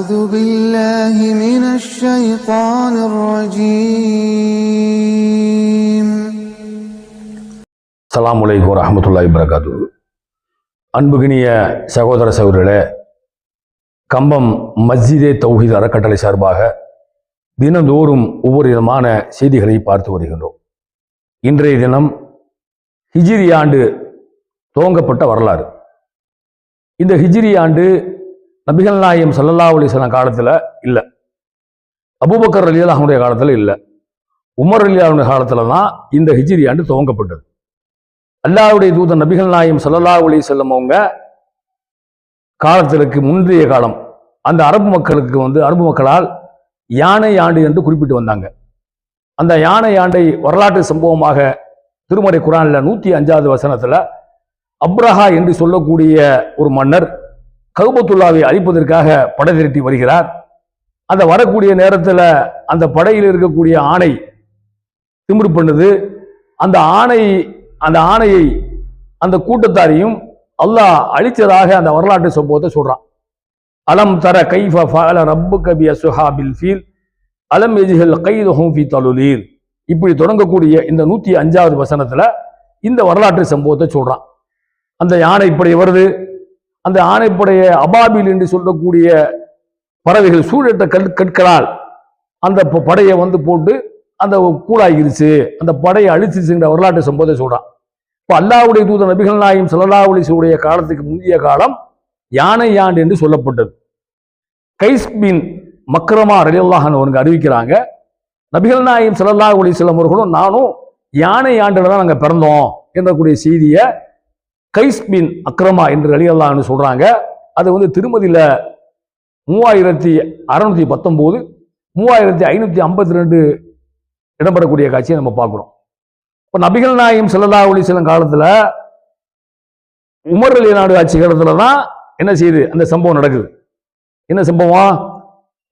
أعوذ بالله من الشيطان الرجيم அஸ்ஸலாமு அலைக்கும் வரஹ்மத்துல்லாஹி வரகாத்து அன்புகினிய சகோதர சகோதரர்களே கம்பம் மஸ்ஜிதே தௌஹீத் அறக்கட்டளை சார்பாக தினந்தோறும் ஒவ்வொரு விதமான செய்திகளை பார்த்து வருகின்றோம் இன்றைய தினம் ஹிஜ்ரி ஆண்டு துவங்கப்பட்ட வரலாறு இந்த ஹிஜ்ரி ஆண்டு நபிகள் நாயம் சல்லல்லா அலிஸ்லாம் காலத்தில் இல்லை. அபூபக்கர் அவனுடைய காலத்தில் இல்லை. உமர் அலியாவுடைய காலத்தில் தான் இந்த ஹிஜிரி ஆண்டு துவங்கப்பட்டது. அல்லாவுடைய தூதன் நபிகள் நாயம் சல்லல்லா அலி செல்லம் அவங்க காலத்திற்கு முந்தைய காலம் அந்த அரபு மக்களுக்கு வந்து அரபு மக்களால் யானை ஆண்டு என்று குறிப்பிட்டு வந்தாங்க. அந்த யானை ஆண்டை வரலாற்று சம்பவமாக திருமறை குரானில் நூற்றி அஞ்சாவது வசனத்தில் அப்ரஹா என்று சொல்லக்கூடிய ஒரு மன்னர் கவுபத்துல்லாவை அழிப்பதற்காக படை திரட்டி வருகிறார். அந்த வரக்கூடிய நேரத்தில் அந்த படையில் இருக்கக்கூடிய ஆணை திமிரு பண்ணுது. அந்த ஆணை அந்த ஆணையை அந்த கூட்டத்தாரையும் அல்லாஹ் அழித்ததாக அந்த வரலாற்று சம்பவத்தை சொல்கிறான் அலம் தர கைஃப ஃபஅல ரப்புக பி அஸ்ஹாபில் ஃபீல் அலம் எஜிஹல் கைதுஹும் ஃபி தலுலீல். இப்படி தொடங்கக்கூடிய இந்த நூற்றி அஞ்சாவது வசனத்தில் இந்த வரலாற்று சம்பவத்தை சொல்கிறான் அந்த யானை இப்படி வருது அந்த ஆணைப்படைய அபாபில் என்று சொல்லக்கூடிய பறவைகள் சூழட்ட கல் கற்களால் அந்த படையை வந்து போட்டு அந்த கூடாகிருச்சு அந்த படையை அழிச்சிருச்சுங்கிற வரலாற்று சம்பவத்தை சொல்கிறான் இப்போ அல்லாவுடைய தூத நபிகள் நாயும் ஸல்லல்லாஹு அலிசுடைய காலத்துக்கு முந்தைய காலம் யானை ஆண்டு என்று சொல்லப்பட்டது. கைஸ் பின் மக்ரமா ரலியல்லாஹு அவனுக்கு அறிவிக்கிறாங்க நபிகள் நாயும் ஸல்லல்லாஹு அலைஹி அவர்களும் நானும் யானை ஆண்டில் தான் நாங்கள் பிறந்தோம் என்றக்கூடிய செய்தியை கைஸ் பின் அக்ரமா என்று ரலியல்லாஹு சொல்கிறாங்க அது வந்து திருமதியில் மூவாயிரத்தி அறநூற்றி பத்தொம்போது மூவாயிரத்தி ஐநூற்றி ஐம்பத்தி ரெண்டு இடம்பெறக்கூடிய காட்சியை நம்ம பார்க்குறோம். இப்போ நபிகள் நாயம் ஸல்லல்லாஹு ஒளி சில காலத்தில் உமர் அலி நாடு ஆட்சி காலத்தில் தான் என்ன செய்யுது அந்த சம்பவம் நடக்குது. என்ன சம்பவம்?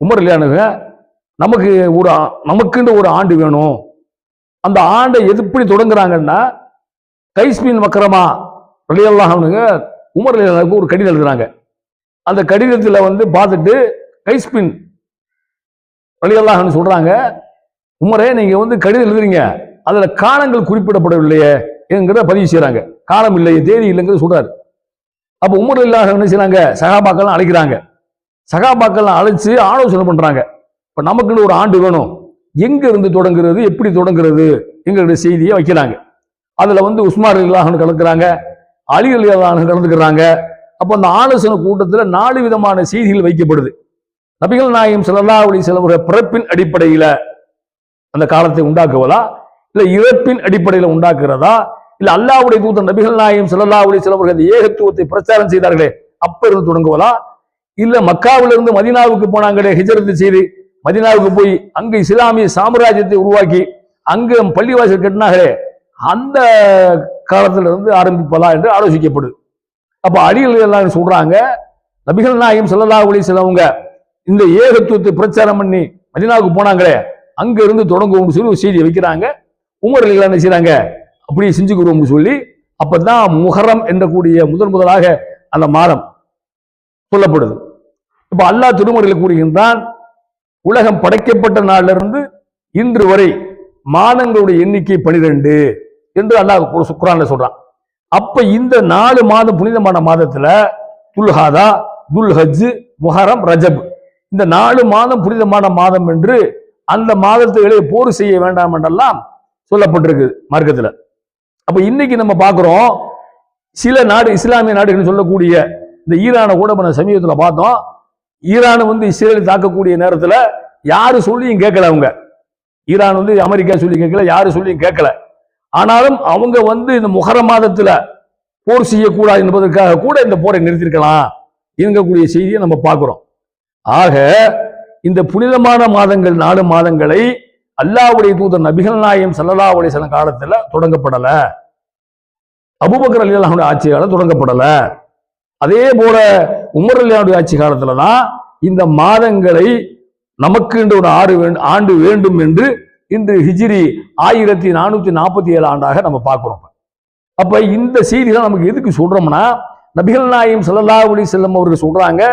உமர் அலியானுங்க நமக்கு ஒரு நமக்குன்னு ஒரு ஆண்டு வேணும். அந்த ஆண்டை எப்படி தொடங்குறாங்கன்னா கைஸ்பின் மக்கரமா ரலியல்லாஹனுங்க உமர் அலியானுக்கு ஒரு கடிதம் எழுதுறாங்க. அந்த கடிதத்தில் வந்து பார்த்துட்டு கைஸ்பின் ரலியல்லாஹன்னு சொல்கிறாங்க உமரே நீங்கள் வந்து கடிதம் எழுதுறீங்க. அதில் காலங்கள் குறிப்பிடப்படவில்லையே என்கிறத பதிவு செய்கிறாங்க காலம் இல்லை தேதி இல்லைங்கிறத சொல்கிறார் அப்போ உமர் இல்லாத என்ன செய்கிறாங்க சகாபாக்கள்லாம் அழைக்கிறாங்க. சகாபாக்கள்லாம் அழைச்சி ஆலோசனை பண்ணுறாங்க இப்போ நமக்குன்னு ஒரு ஆண்டு வேணும். எங்கேருந்து தொடங்குறது எப்படி தொடங்குறது எங்களுடைய செய்தியை வைக்கிறாங்க. அதில் வந்து உஸ்மார் இல்லாஹன்னு கலக்குறாங்க. அலி கலந்துக்கிறாங்க அப்போ அந்த ஆலோசனை கூட்டத்தில் நாலு விதமான செய்திகள் வைக்கப்படுது. நபிகள் நாயம் ஸல்லல்லாஹு அலைஹி பிறப்பின் அடிப்படையில் அந்த காலத்தை உண்டாக்குவதா? இல்லை இறப்பின் அடிப்படையில் உண்டாக்குறதா? இல்லை அல்லாவுடைய தூதர் நபிகள் நாயம் ஸல்லல்லாஹு அலைஹி ஏகத்துவத்தை பிரச்சாரம் செய்தார்களே அப்ப இருந்து தொடங்குவதா? இல்லை மக்காவிலிருந்து இருந்து மதீனாவுக்கு போனாங்களே ஹிஜரத்து செய்து மதீனாவுக்கு போய் அங்கு இஸ்லாமிய சாம்ராஜ்யத்தை உருவாக்கி அங்கு பள்ளிவாசல் கட்டினாங்களே அந்த காலத்திலிருந்து ஆரம்பிப்பதா என்று ஆலோசிக்கப்படுது. அப்போ அடிகள் எல்லாம் சொல்றாங்க? நபிகள் நாயகம் ஸல்லல்லாஹு ஒளி செல்லவங்க இந்த ஏகத்துவத்தை பிரச்சாரம் பண்ணி மதினாவுக்கு போனாங்களே அங்க இருந்து தொடங்குவோம்னு சொல்லி ஒரு செய்தியை வைக்கிறாங்க. உமர்கள் என்ன செய்கிறாங்க அப்படியே செஞ்சுக்கிறோம்னு சொல்லி அப்பதான் முஹரம் என்ற கூடிய முதன் முதலாக அந்த மாதம் சொல்லப்படுது. இப்ப அல்லாஹ் திருமறையில் கூறுகின்றான் உலகம் படைக்கப்பட்ட நாளிலிருந்து இன்று வரை மாதங்களுடைய எண்ணிக்கை பனிரெண்டு. என்று அல்லாஹ் சுக்ரான்ல சொல்றான். அப்ப இந்த நாலு மாதம் புனிதமான மாதத்துல துல்ஹாதா துல்ஹஜ் முஹரம் ரஜப். இந்த நாலு மாதம் புனிதமான மாதம் என்று அந்த மாதத்துகளை போர் செய்ய வேண்டாம் என்றெல்லாம் சொல்லப்பட்டிருக்கு மார்க்கத்தில். அப்ப இன்னைக்கு நம்ம பார்க்குறோம் சில நாடு இஸ்லாமிய நாடுகள் சொல்லக்கூடிய இந்த ஈரானை கூட நம்ம சமீபத்தில் பார்த்தோம். ஈரான் வந்து இஸ்ரேலை தாக்கக்கூடிய நேரத்தில் யாரு சொல்லியும் கேட்கல அவங்க. ஈரான் வந்து அமெரிக்கா சொல்லி கேட்கல யாரு சொல்லியும் கேட்கல. ஆனாலும் அவங்க வந்து இந்த முகர மாதத்துல போர் செய்யக்கூடாது என்பதற்காக கூட இந்த போரை நிறுத்திருக்கலாம் இயங்கக்கூடிய செய்தியை நம்ம பார்க்கிறோம். ஆக இந்த புனிதமான மாதங்கள் நாலு மாதங்களை அல்லாஹ்வுடைய தூதர் நபிகள் நாயம் ஸல்லல்லாஹு சில வஸல்லம் காலத்துல தொடங்கப்படலை. அபுபக்கர் அலி அல்லாஹுடைய ஆட்சி காலம் தொடங்கப்படலை. அதே போல உமர் அலியாவுடைய ஆட்சி காலத்துல தான் இந்த மாதங்களை நமக்கு என்று ஒரு ஆறு ஆண்டு வேண்டும் என்று இன்று ஹிஜிரி ஆயிரத்தி நானூற்றி நாற்பத்தி ஏழு ஆண்டாக நம்ம பார்க்குறோம் அப்போ இந்த செய்திகள் நமக்கு எதுக்கு சொல்கிறோம்னா நபிகள் நாயம் ஸல்லல்லாஹு அலைஹி அவர்கள் சொல்கிறாங்க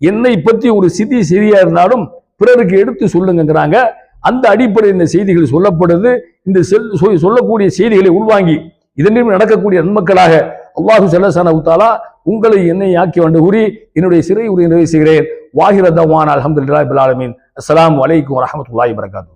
என்னை பற்றி ஒரு சிதி செய்தியாக இருந்தாலும் பிறருக்கு எடுத்து சொல்லுங்கிறாங்க அந்த அடிப்படையில் இந்த செய்திகள் சொல்லப்படுது. இந்த செல் சொ- சொல்லக்கூடிய செய்திகளை உள்வாங்கி இதனிலும் நடக்கக்கூடிய நன்மக்களாக அல்லாஹு செல்லசான உத்தாலா உங்களை என்னை ஆக்கி வந்து கூறி என்னுடைய சிறை உரை நிறைவு செய்கிறேன். வாகிரதவான் அலமதுல்லாஹி பில் ஆலமீன். அஸ்ஸலாமு அலைக்கும் வரஹ்மத்துல்லாஹி வரகாத்து